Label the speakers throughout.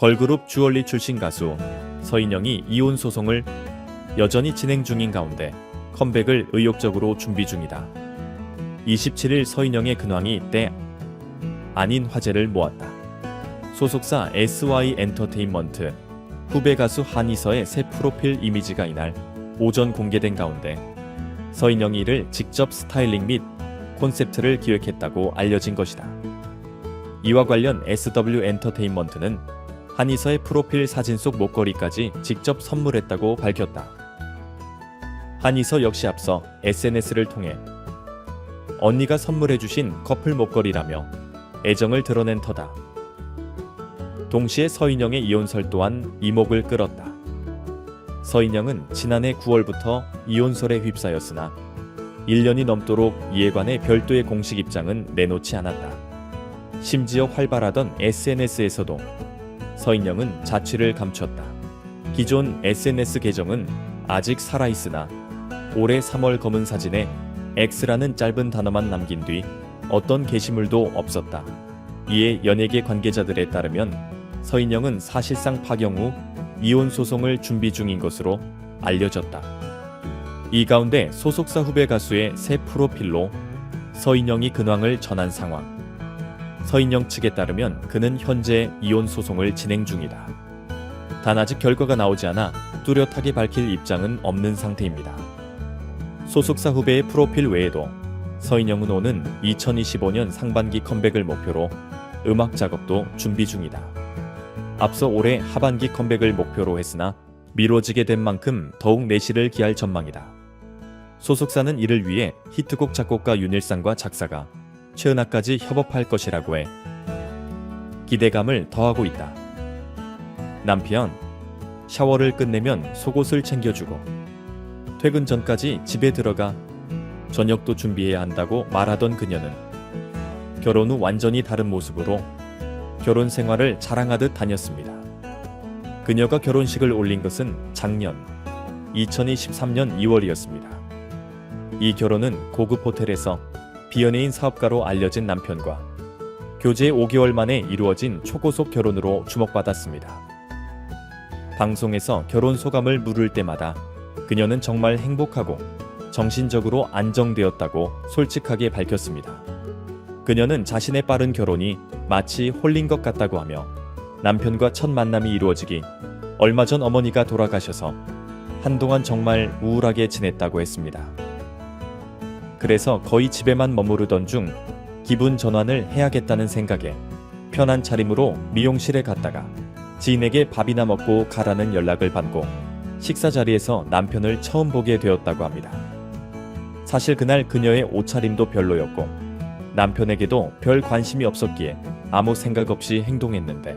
Speaker 1: 걸그룹 주얼리 출신 가수 서인영이 이혼 소송을 여전히 진행 중인 가운데 컴백을 의욕적으로 준비 중이다. 27일 서인영의 근황이 때 아닌 화제를 모았다. 소속사 SY 엔터테인먼트 후배 가수 한이서의 새 프로필 이미지가 이날 오전 공개된 가운데 서인영이 이를 직접 스타일링 및 콘셉트를 기획했다고 알려진 것이다. 이와 관련 SW 엔터테인먼트는 한이서의 프로필 사진 속 목걸이까지 직접 선물했다고 밝혔다. 한이서 역시 앞서 SNS를 통해 언니가 선물해주신 커플 목걸이라며 애정을 드러낸 터다. 동시에 서인영의 이혼설 또한 이목을 끌었다. 서인영은 지난해 9월부터 이혼설에 휩싸였으나 1년이 넘도록 이에 관해 별도의 공식 입장은 내놓지 않았다. 심지어 활발하던 SNS에서도 서인영은 자취를 감췄다. 기존 SNS 계정은 아직 살아있으나 올해 3월 검은 사진에 X라는 짧은 단어만 남긴 뒤 어떤 게시물도 없었다. 이에 연예계 관계자들에 따르면 서인영은 사실상 파경 후 이혼 소송을 준비 중인 것으로 알려졌다. 이 가운데 소속사 후배 가수의 새 프로필로 서인영이 근황을 전한 상황. 서인영 측에 따르면 그는 현재 이혼 소송을 진행 중이다. 단 아직 결과가 나오지 않아 뚜렷하게 밝힐 입장은 없는 상태입니다. 소속사 후배의 프로필 외에도 서인영은 오는 2025년 상반기 컴백을 목표로 음악 작업도 준비 중이다. 앞서 올해 하반기 컴백을 목표로 했으나 미뤄지게 된 만큼 더욱 내실을 기할 전망이다. 소속사는 이를 위해 히트곡 작곡가 윤일상과 작사가 최은하까지 협업할 것이라고 해 기대감을 더하고 있다. 남편, 샤워를 끝내면 속옷을 챙겨주고 퇴근 전까지 집에 들어가 저녁도 준비해야 한다고 말하던 그녀는 결혼 후 완전히 다른 모습으로 결혼 생활을 자랑하듯 다녔습니다. 그녀가 결혼식을 올린 것은 작년 2023년 2월이었습니다. 이 결혼은 고급 호텔에서 비연예인 사업가로 알려진 남편과 교제 5개월 만에 이루어진 초고속 결혼으로 주목받았습니다. 방송에서 결혼 소감을 물을 때마다 그녀는 정말 행복하고 정신적으로 안정되었다고 솔직하게 밝혔습니다. 그녀는 자신의 빠른 결혼이 마치 홀린 것 같다고 하며 남편과 첫 만남이 이루어지기 얼마 전 어머니가 돌아가셔서 한동안 정말 우울하게 지냈다고 했습니다. 그래서 거의 집에만 머무르던 중 기분 전환을 해야겠다는 생각에 편한 차림으로 미용실에 갔다가 지인에게 밥이나 먹고 가라는 연락을 받고 식사 자리에서 남편을 처음 보게 되었다고 합니다. 사실 그날 그녀의 옷차림도 별로였고 남편에게도 별 관심이 없었기에 아무 생각 없이 행동했는데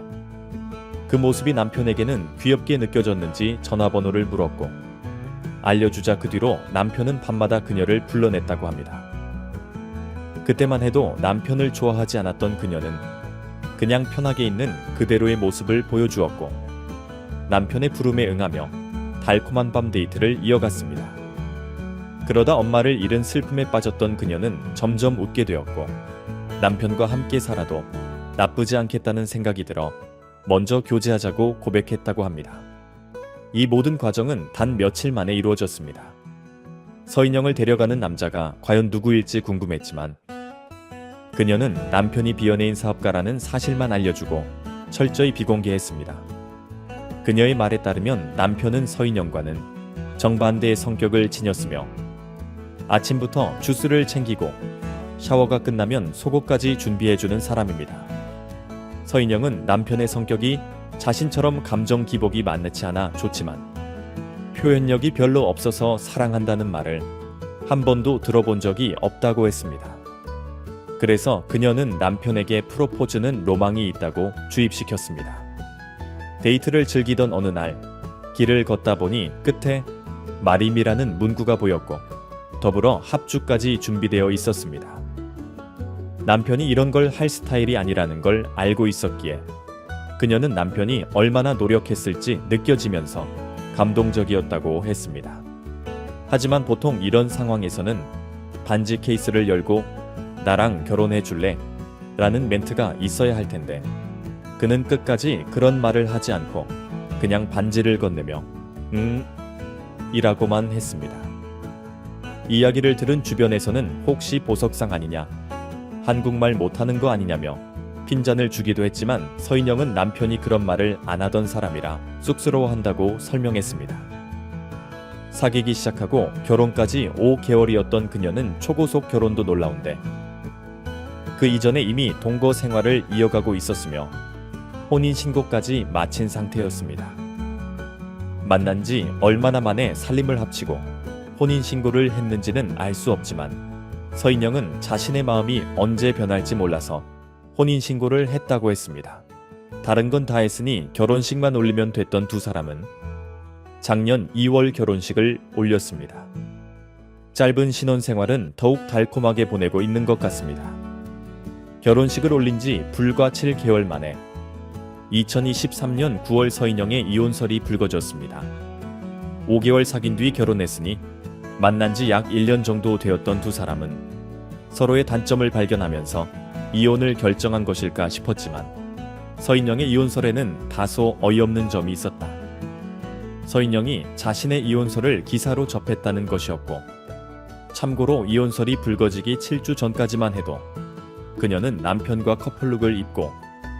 Speaker 1: 그 모습이 남편에게는 귀엽게 느껴졌는지 전화번호를 물었고 알려주자 그 뒤로 남편은 밤마다 그녀를 불러냈다고 합니다. 그때만 해도 남편을 좋아하지 않았던 그녀는 그냥 편하게 있는 그대로의 모습을 보여주었고 남편의 부름에 응하며 달콤한 밤 데이트를 이어갔습니다. 그러다 엄마를 잃은 슬픔에 빠졌던 그녀는 점점 웃게 되었고 남편과 함께 살아도 나쁘지 않겠다는 생각이 들어 먼저 교제하자고 고백했다고 합니다. 이 모든 과정은 단 며칠 만에 이루어졌습니다. 서인영을 데려가는 남자가 과연 누구일지 궁금했지만 그녀는 남편이 비연예인 사업가라는 사실만 알려주고 철저히 비공개했습니다. 그녀의 말에 따르면 남편은 서인영과는 정반대의 성격을 지녔으며 아침부터 주스를 챙기고 샤워가 끝나면 속옷까지 준비해주는 사람입니다. 서인영은 남편의 성격이 자신처럼 감정 기복이 많지 않아 좋지만 표현력이 별로 없어서 사랑한다는 말을 한 번도 들어본 적이 없다고 했습니다. 그래서 그녀는 남편에게 프로포즈는 로망이 있다고 주입시켰습니다. 데이트를 즐기던 어느 날 길을 걷다 보니 끝에 마림이라는 문구가 보였고 더불어 합주까지 준비되어 있었습니다. 남편이 이런 걸 할 스타일이 아니라는 걸 알고 있었기에 그녀는 남편이 얼마나 노력했을지 느껴지면서 감동적이었다고 했습니다. 하지만 보통 이런 상황에서는 반지 케이스를 열고 나랑 결혼해 줄래? 라는 멘트가 있어야 할 텐데 그는 끝까지 그런 말을 하지 않고 그냥 반지를 건네며 음 이라고만 했습니다. 이야기를 들은 주변에서는 혹시 보석상 아니냐 한국말 못하는 거 아니냐며 핀잔을 주기도 했지만 서인영은 남편이 그런 말을 안 하던 사람이라 쑥스러워한다고 설명했습니다. 사귀기 시작하고 결혼까지 5개월이었던 그녀는 초고속 결혼도 놀라운데 그 이전에 이미 동거 생활을 이어가고 있었으며 혼인 신고까지 마친 상태였습니다. 만난 지 얼마나 만에 살림을 합치고 혼인 신고를 했는지는 알 수 없지만 서인영은 자신의 마음이 언제 변할지 몰라서 혼인 신고를 했다고 했습니다. 다른 건 다 했으니 결혼식만 올리면 됐던 두 사람은 작년 2월 결혼식을 올렸습니다. 짧은 신혼 생활은 더욱 달콤하게 보내고 있는 것 같습니다. 결혼식을 올린 지 불과 7개월 만에 2023년 9월 서인영의 이혼설이 불거졌습니다. 5개월 사귄 뒤 결혼했으니 만난 지 약 1년 정도 되었던 두 사람은 서로의 단점을 발견하면서 이혼을 결정한 것일까 싶었지만 서인영의 이혼설에는 다소 어이없는 점이 있었다. 서인영이 자신의 이혼설을 기사로 접했다는 것이었고 참고로 이혼설이 불거지기 7주 전까지만 해도 그녀는 남편과 커플룩을 입고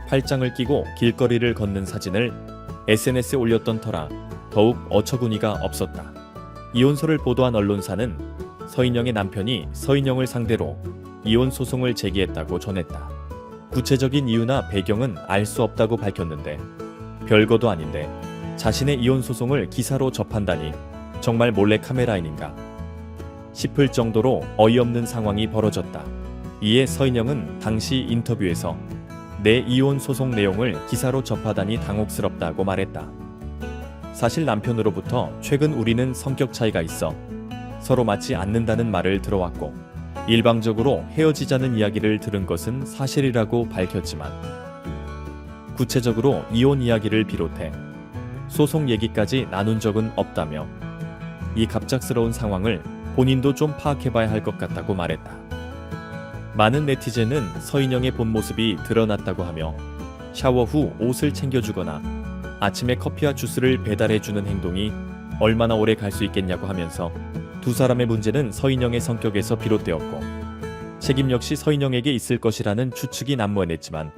Speaker 1: 팔짱을 끼고 길거리를 걷는 사진을 SNS에 올렸던 터라 더욱 어처구니가 없었다. 이혼설을 보도한 언론사는 서인영의 남편이 서인영을 상대로 이혼 소송을 제기했다고 전했다. 구체적인 이유나 배경은 알 수 없다고 밝혔는데 별거도 아닌데 자신의 이혼 소송을 기사로 접한다니 정말 몰래 카메라인인가 싶을 정도로 어이없는 상황이 벌어졌다. 이에 서인영은 당시 인터뷰에서 내 이혼 소송 내용을 기사로 접하다니 당혹스럽다고 말했다. 사실 남편으로부터 최근 우리는 성격 차이가 있어 서로 맞지 않는다는 말을 들어왔고 일방적으로 헤어지자는 이야기를 들은 것은 사실이라고 밝혔지만 구체적으로 이혼 이야기를 비롯해 소송 얘기까지 나눈 적은 없다며 이 갑작스러운 상황을 본인도 좀 파악해봐야 할 것 같다고 말했다. 많은 네티즌은 서인영의 본 모습이 드러났다고 하며 샤워 후 옷을 챙겨주거나 아침에 커피와 주스를 배달해주는 행동이 얼마나 오래 갈 수 있겠냐고 하면서 두 사람의 문제는 서인영의 성격에서 비롯되었고 책임 역시 서인영에게 있을 것이라는 추측이 난무했지만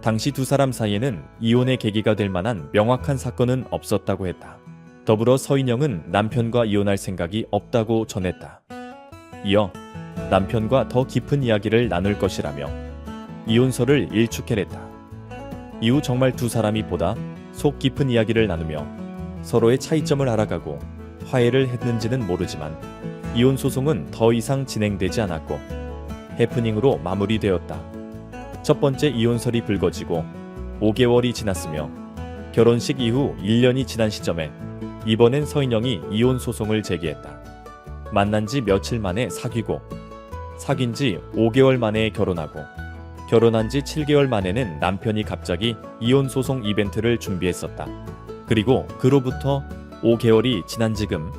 Speaker 1: 당시 두 사람 사이에는 이혼의 계기가 될 만한 명확한 사건은 없었다고 했다. 더불어 서인영은 남편과 이혼할 생각이 없다고 전했다. 이어 남편과 더 깊은 이야기를 나눌 것이라며 이혼설을 일축해냈다. 이후 정말 두 사람이 보다 속 깊은 이야기를 나누며 서로의 차이점을 알아가고 화해를 했는지는 모르지만 이혼 소송은 더 이상 진행되지 않았고 해프닝으로 마무리되었다. 첫 번째 이혼설이 불거지고 5개월이 지났으며 결혼식 이후 1년이 지난 시점에 이번엔 서인영이 이혼 소송을 제기했다. 만난 지 며칠 만에 사귀고 사귄 지 5개월 만에 결혼하고 결혼한 지 7개월 만에는 남편이 갑자기 이혼 소송 이벤트를 준비했었다. 그리고 그로부터 5개월이 지난 지금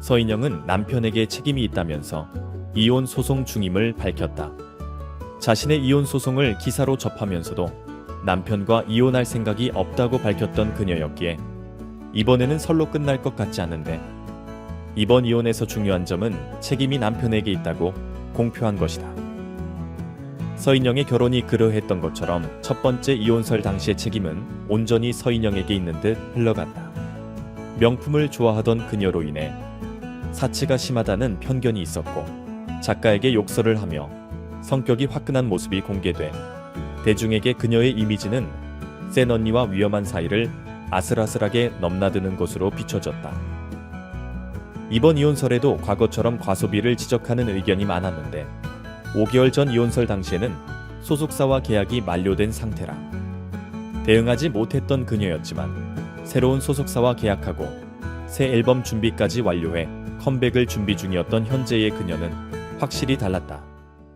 Speaker 1: 서인영은 남편에게 책임이 있다면서 이혼 소송 중임을 밝혔다. 자신의 이혼 소송을 기사로 접하면서도 남편과 이혼할 생각이 없다고 밝혔던 그녀였기에 이번에는 설로 끝날 것 같지 않은데 이번 이혼에서 중요한 점은 책임이 남편에게 있다고 공표한 것이다. 서인영의 결혼이 그러했던 것처럼 첫 번째 이혼설 당시의 책임은 온전히 서인영에게 있는 듯 흘러갔다. 명품을 좋아하던 그녀로 인해 사치가 심하다는 편견이 있었고 작가에게 욕설을 하며 성격이 화끈한 모습이 공개돼 대중에게 그녀의 이미지는 센 언니와 위험한 사이를 아슬아슬하게 넘나드는 것으로 비춰졌다. 이번 이혼설에도 과거처럼 과소비를 지적하는 의견이 많았는데 5개월 전 이혼설 당시에는 소속사와 계약이 만료된 상태라 대응하지 못했던 그녀였지만 새로운 소속사와 계약하고 새 앨범 준비까지 완료해 컴백을 준비 중이었던 현재의 그녀는 확실히 달랐다.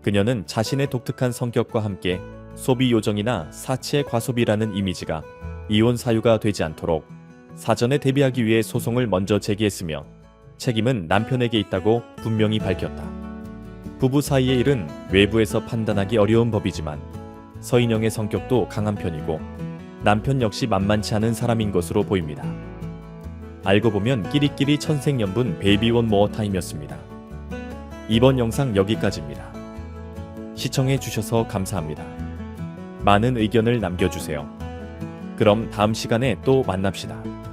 Speaker 1: 그녀는 자신의 독특한 성격과 함께 소비 요정이나 사치의 과소비라는 이미지가 이혼 사유가 되지 않도록 사전에 대비하기 위해 소송을 먼저 제기했으며 책임은 남편에게 있다고 분명히 밝혔다. 부부 사이의 일은 외부에서 판단하기 어려운 법이지만 서인영의 성격도 강한 편이고 남편 역시 만만치 않은 사람인 것으로 보입니다. 알고 보면 끼리끼리 천생연분 베이비원 모어 타임이었습니다. 이번 영상 여기까지입니다. 시청해 주셔서 감사합니다. 많은 의견을 남겨주세요. 그럼 다음 시간에 또 만납시다.